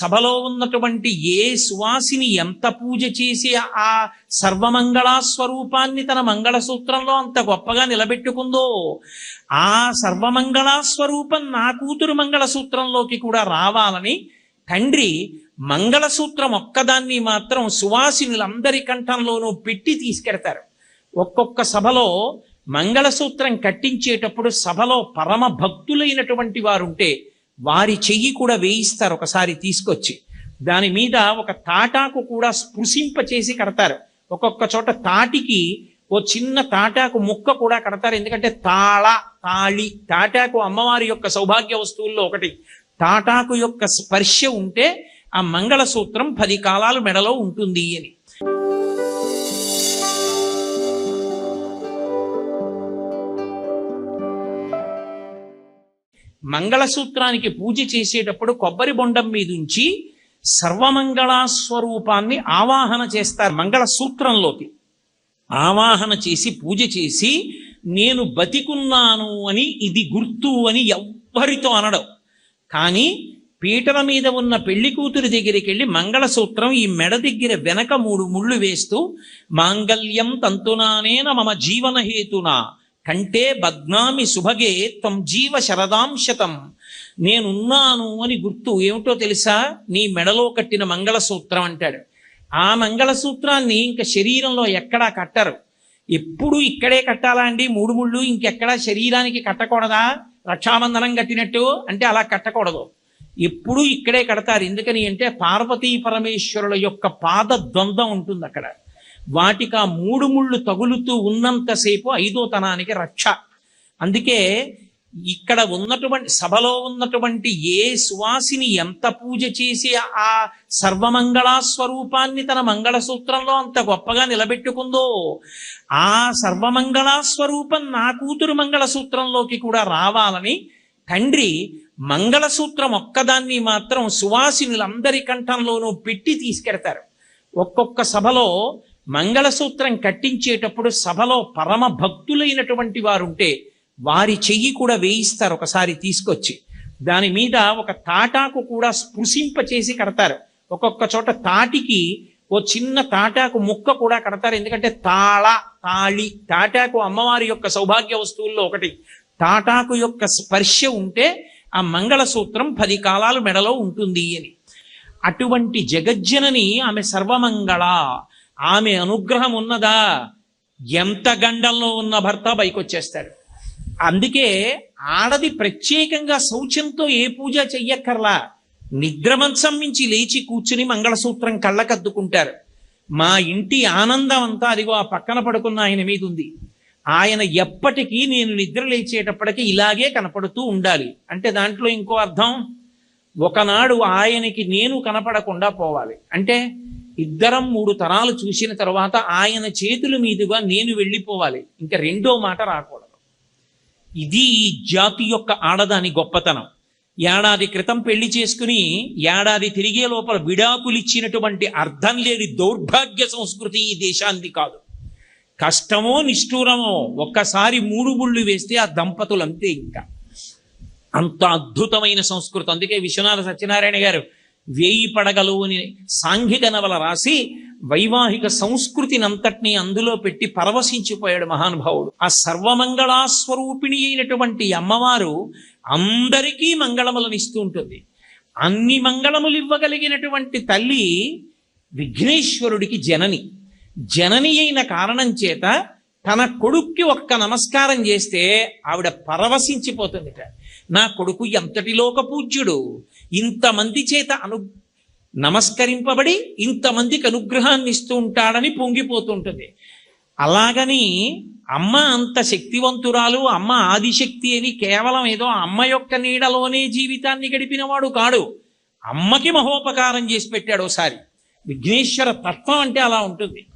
సభలో ఉన్నటువంటి ఏ సువాసిని ఎంత పూజ చేసి ఆ సర్వమంగళా స్వరూపాన్ని తన మంగళసూత్రంలో అంత గొప్పగా నిలబెట్టుకుందో ఆ సర్వమంగళా స్వరూపం నా కూతురు మంగళసూత్రంలోకి కూడా రావాలని తండ్రి మంగళసూత్రం ఒక్కదాన్ని మాత్రం సువాసినులందరి కంఠంలోనూ పెట్టి తీసుకెడతారు. ఒక్కొక్క సభలో మంగళసూత్రం కట్టించేటప్పుడు సభలో పరమ భక్తులైనటువంటి వారుంటే వారి చెయ్యి కూడా వేయిస్తారు ఒకసారి తీసుకొచ్చి. దాని మీద ఒక తాటాకు కూడా స్పృశింప చేసి కడతారు. ఒక్కొక్క చోట తాటికి ఓ చిన్న తాటాకు ముక్క కూడా కడతారు. ఎందుకంటే తాళ తాళి తాటాకు అమ్మవారి యొక్క సౌభాగ్య వస్తువుల్లో ఒకటి. తాటాకు యొక్క స్పర్శ ఉంటే ఆ మంగళసూత్రం పది కాలాలు మెడలో ఉంటుంది అని. మంగళసూత్రానికి పూజ చేసేటప్పుడు కొబ్బరి బొండం మీద ఉంచి స్వరూపాన్ని ఆవాహన చేస్తారు మంగళసూత్రంలోకి. ఆవాహన చేసి పూజ చేసి నేను బతికున్నాను అని ఇది గుర్తు అని ఎవ్వరితో అనడం. కానీ పీటల మీద ఉన్న పెళ్ళి కూతురి దగ్గరికి వెళ్ళి మంగళసూత్రం ఈ మెడ దగ్గర వెనక మూడు ముళ్ళు వేస్తూ మాంగల్యం తంతునానేన మమ జీవన హేతునా కంటే బద్నామి సుభగే త్వం జీవ శరదాంశతం నేనున్నాను అని గుర్తు ఏమిటో తెలుసా? నీ మెడలో కట్టిన మంగళసూత్రం అంటాడు. ఆ మంగళసూత్రాన్ని ఇంకా శరీరంలో ఎక్కడా కట్టరు. ఎప్పుడు ఇక్కడే కట్టాలా అండి? మూడు ముళ్ళు ఇంకెక్కడా శరీరానికి కట్టకూడదా? రక్షాబంధనం కట్టినట్టు అంటే అలా కట్టకూడదు. ఎప్పుడు ఇక్కడే కడతారు. ఎందుకని అంటే పార్వతీ పరమేశ్వరుల యొక్క పాద ద్వంద్వం ఉంటుంది అక్కడ. వాటికి ఆ మూడు ముళ్ళు తగులుతూ ఉన్నంతసేపు ఐదో తనానికి రక్ష. అందుకే ఇక్కడ ఉన్నటువంటి సభలో ఉన్నటువంటి ఏ సువాసిని ఎంత పూజ చేసి ఆ సర్వమంగళా స్వరూపాన్ని తన మంగళసూత్రంలో అంత గొప్పగా నిలబెట్టుకుందో ఆ సర్వమంగళా స్వరూపం నా కూతురు మంగళసూత్రంలోకి కూడా రావాలని తండ్రి మంగళసూత్రం ఒక్కదాన్ని మాత్రం సువాసినులందరి కంఠంలోనూ పెట్టి తీసుకెడతారు. ఒక్కొక్క సభలో మంగళసూత్రం కట్టించేటప్పుడు సభలో పరమ భక్తులైనటువంటి వారుంటే వారి చెయ్యి కూడా వేయిస్తారు ఒకసారి తీసుకొచ్చి. దాని మీద ఒక తాటాకు కూడా స్పృశింప చేసి కడతారు. ఒక్కొక్క చోట తాటికి ఓ చిన్న తాటాకు ముక్క కూడా కడతారు. ఎందుకంటే తాళ తాళి తాటాకు అమ్మవారి యొక్క సౌభాగ్య వస్తువుల్లో ఒకటి. తాటాకు యొక్క స్పర్శ ఉంటే ఆ మంగళసూత్రం పది కాలాలు మెడలో ఉంటుంది అని. అటువంటి జగజ్జనని ఆమె సర్వమంగళ ఆమె అనుగ్రహం ఉన్నదా? ఎంత గండంలో ఉన్న భర్త బయకొచ్చేస్తాడు అందుకే ఆడది ప్రత్యేకంగా శౌచంతో ఏ పూజ చెయ్యక్కర్లా. నిద్రమంచం మించి లేచి కూర్చుని మంగళసూత్రం కళ్ళకద్దుకుంటారు. మా ఇంటి ఆనందం అంతా అదిగో ఆ పక్కన పడుకున్న ఆయన మీద ఉంది ఆయన ఎప్పటికీ నేను నిద్ర లేచేటప్పటికి ఇలాగే కనపడుతూ ఉండాలి. అంటే దాంట్లో ఇంకో అర్థం? ఒకనాడు ఆయనకి నేను కనపడకుండా పోవాలి. అంటే ఇద్దరం మూడు తరాలు చూసిన తర్వాత ఆయన చేతుల మీదుగా నేను వెళ్ళిపోవాలి. ఇంకా రెండో మాట రాకూడదు. ఇది ఈ జాతి యొక్క ఆడదాని గొప్పతనం. ఏడాది క్రితం పెళ్ళి చేసుకుని ఏడాది తిరిగే లోపల విడాకులిచ్చినటువంటి అర్థం లేని దౌర్భాగ్య సంస్కృతి ఈ దేశాంది కాదు. కష్టమో నిష్ఠూరమో ఒక్కసారి మూడు ముళ్ళు వేస్తే ఆ దంపతులు అంతే ఇంకా. అంత అద్భుతమైన సంస్కృతి. అందుకే విశ్వనాథ సత్యనారాయణ గారు వేయి పడగలు అని సాంఘిక నవల రాసి వైవాహిక సంస్కృతినంతటినీ అందులో పెట్టి పరవశించిపోయాడు మహానుభావుడు. ఆ సర్వమంగళాస్వరూపిణి అయినటువంటి అమ్మవారు అందరికీ మంగళములను ఇస్తూ ఉంటుంది. అన్ని మంగళములు ఇవ్వగలిగినటువంటి తల్లి విఘ్నేశ్వరుడికి జనని. జనని అయిన కారణం చేత తన కొడుక్కి ఒక్క నమస్కారం చేస్తే ఆవిడ పరవశించిపోతుందిట. నా కొడుకు ఎంతటి లోక పూజ్యుడు ఇంతమంది చేత అను నమస్కరింపబడి ఇంతమందికి అనుగ్రహాన్ని ఇస్తూ ఉంటాడని పొంగిపోతుంటుంది. అలాగని అమ్మ అంత శక్తివంతురాలు అమ్మ ఆదిశక్తి అని కేవలం ఏదో అమ్మ యొక్క నీడలోనే జీవితాన్ని గడిపినవాడు కాడు. అమ్మకి మహోపకారం చేసి పెట్టాడు ఒకసారి విఘ్నేశ్వర తత్వం అంటే అలా ఉంటుంది.